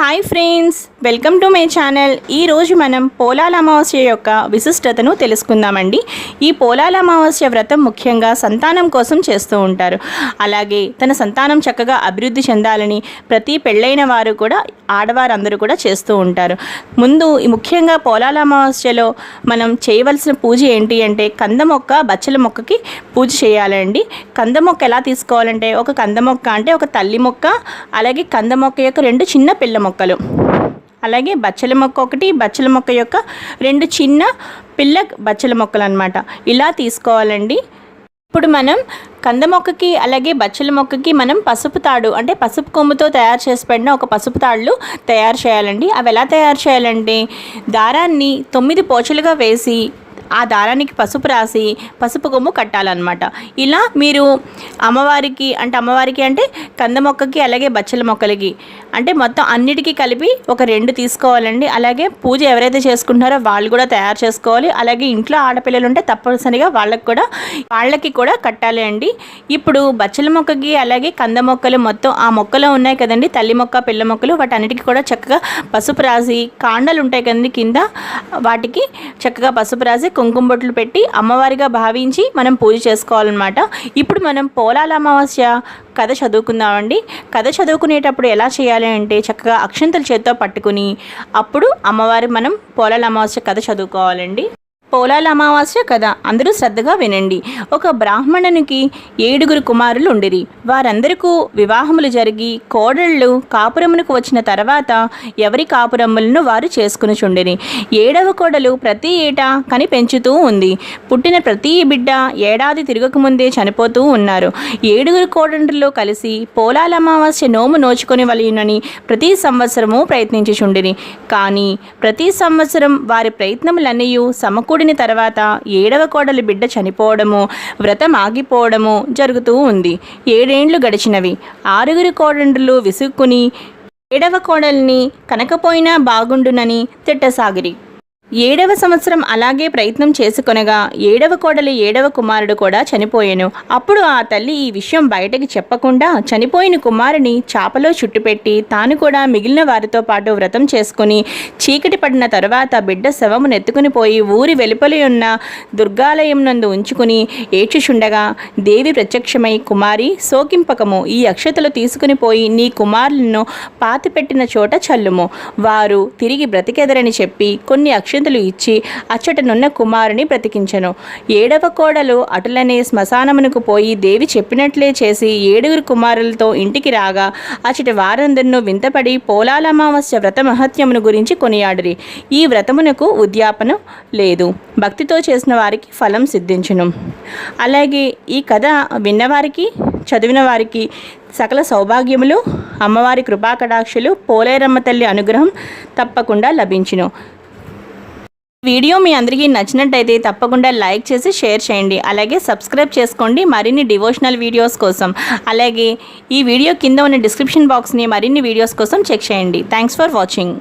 Hi friends welcome to my channel ఈరోజు మనం పోలాల అమావాస్య యొక్క విశిష్టతను తెలుసుకుందామండి. ఈ పోలాల అమావాస్య వ్రతం ముఖ్యంగా సంతానం కోసం చేస్తూ ఉంటారు. అలాగే తన సంతానం చక్కగా అభివృద్ధి చెందాలని ప్రతి పెళ్ళైన వారు కూడా ఆడవారందరూ కూడా చేస్తూ ఉంటారు. ముందు ముఖ్యంగా పోలాల అమావాస్యలో మనం చేయవలసిన పూజ ఏంటి అంటే కంద మొక్క బచ్చల మొక్కకి పూజ చేయాలండి. కంద మొక్క ఎలా తీసుకోవాలంటే ఒక కంద మొక్క అంటే ఒక తల్లి మొక్క అలాగే కంద మొక్క యొక్క రెండు చిన్న పిల్ల మొక్కలు. అలాగే బచ్చల మొక్క ఒకటి బచ్చల మొక్క యొక్క రెండు చిన్న పిల్ల బచ్చల మొక్కలు అనమాట ఇలా తీసుకోవాలండి. ఇప్పుడు మనం కంద మొక్కకి అలాగే బచ్చల మొక్కకి మనం పసుపు తాడు అంటే పసుపు కొమ్ముతో తయారు చేసి పెట్టిన ఒక పసుపు తాళ్ళు తయారు చేయాలండి. అవి ఎలా తయారు చేయాలంటే దారాన్ని తొమ్మిది పోచలుగా వేసి ఆ దారానికి పసుపు రాసి పసుపు కొమ్ము కట్టాలన్నమాట. ఇలా మీరు అమ్మవారికి అంటే అమ్మవారికి అంటే కంద మొక్కకి అలాగే బచ్చల మొక్కలకి అంటే మొత్తం అన్నిటికీ కలిపి ఒక రెండు తీసుకోవాలండి. అలాగే పూజ ఎవరైతే చేసుకుంటున్నారో వాళ్ళు కూడా తయారు చేసుకోవాలి. అలాగే ఇంట్లో ఆడపిల్లలు ఉంటే తప్పనిసరిగా వాళ్ళకి కూడా వాళ్ళకి కూడా కట్టాలి అండి. ఇప్పుడు బచ్చల మొక్కకి అలాగే కంద మొక్కలు మొత్తం ఆ మొక్కలో ఉన్నాయి కదండి తల్లి మొక్క పిల్ల మొక్కలు వాటన్నిటికీ కూడా చక్కగా పసుపు రాసి కాండలు ఉంటాయి కదండి కింద వాటికి చక్కగా పసుపు రాసి కుంకుమ బొట్లు పెట్టి అమ్మవారిగా భావించి మనం పూజ చేసుకోవాలన్నమాట. ఇప్పుడు మనం పోలాల అమావాస్య కథ చదువుకుందామండి. కథ చదువుకునేటప్పుడు ఎలా చేయాలి అంటే చక్కగా అక్షంతల చేత్తో పట్టుకుని అప్పుడు అమ్మవారి మనం పోలాల అమావాస్య కథ చదువుకోవాలండి. పోలాల అమావాస్య కథ. అందరూ శ్రద్ధగా వినండి. ఒక బ్రాహ్మణునికి ఏడుగురు కుమారులు ఉండిరి వారందరికీ వివాహములు జరిగి కోడళ్ళు కాపురమునకు వచ్చిన తర్వాత ఎవరి కాపురములను వారు చేసుకుని చుండిరి ఏడవ కోడలు ప్రతి ఏటా కని పెంచుతూ ఉంది. పుట్టిన ప్రతి బిడ్డ ఏడాది తిరగకముందే చనిపోతూ ఉన్నారు. ఏడుగురు కోడండ్రులు కలిసి పోలాల అమావాస్య నోము నోచుకొని వలయునని ప్రతి సంవత్సరము ప్రయత్నించుచుండిరి. కానీ ప్రతి సంవత్సరం వారి ప్రయత్నములన్నీ సమకూడిన తర్వాత ఏడవ కోడలి బిడ్డ చనిపోవడము వ్రతం ఆగిపోవడము జరుగుతూ ఉంది. ఏడేండ్లు గడిచినవి. ఆరుగురు కోడండ్రులు విసుక్కుని ఏడవ కోడల్ని కనకపోయినా బాగుండునని తిట్టసాగిరి. ఏడవ సంవత్సరం అలాగే ప్రయత్నం చేసుకొనగా ఏడవ కోడలి ఏడవ కుమారుడు కూడా చనిపోయాను. అప్పుడు ఆ తల్లి ఈ విషయం బయటకి చెప్పకుండా చనిపోయిన కుమారుని చాపలో చుట్టుపెట్టి తాను కూడా మిగిలిన వారితో పాటు వ్రతం చేసుకుని చీకటి పడిన తర్వాత బిడ్డ శవము నెత్తుకుని పోయి ఊరి వెలుపలి ఉన్న దుర్గాలయం నందు ఉంచుకుని ఏడ్చుచుండగా దేవి ప్రత్యక్షమై కుమారి సోకింపకము ఈ అక్షతలు తీసుకుని పోయి నీ కుమారులను పాతిపెట్టిన చోట చల్లుము. వారు తిరిగి బ్రతికెదరని చెప్పి కొన్ని అక్ష అత్యంతలు ఇచ్చి అచ్చటనున్న కుమారుని బ్రతికించెను. ఏడవ కోడలు అటులనే శ్మశానమునకు పోయి దేవి చెప్పినట్లే చేసి ఏడుగురు కుమారులతో ఇంటికి రాగా అచ్చటి వారందరినూ వింతపడి పోలాల అమావాస్య వ్రత మహత్యమును గురించి కొనియాడిరి. ఈ వ్రతమునకు ఉద్యాపన లేదు. భక్తితో చేసిన వారికి ఫలం సిద్ధించును. అలాగే ఈ కథ విన్నవారికి చదివిన వారికి సకల సౌభాగ్యములు అమ్మవారి కృపాకటాక్షలు పోలేరమ్మ తల్లి అనుగ్రహం తప్పకుండా లభించును. వీడియో మీ అందరికీ నచ్చినట్టయితే తప్పకుండా లైక్ చేసి షేర్ చేయండి. అలాగే సబ్స్క్రైబ్ చేసుకోండి మరిన్ని డివోషనల్ వీడియోస్ కోసం. అలాగే ఈ వీడియో కింద ఉన్న డిస్క్రిప్షన్ బాక్స్ని మరిన్ని వీడియోస్ కోసం చెక్ చేయండి. Thanks for watching.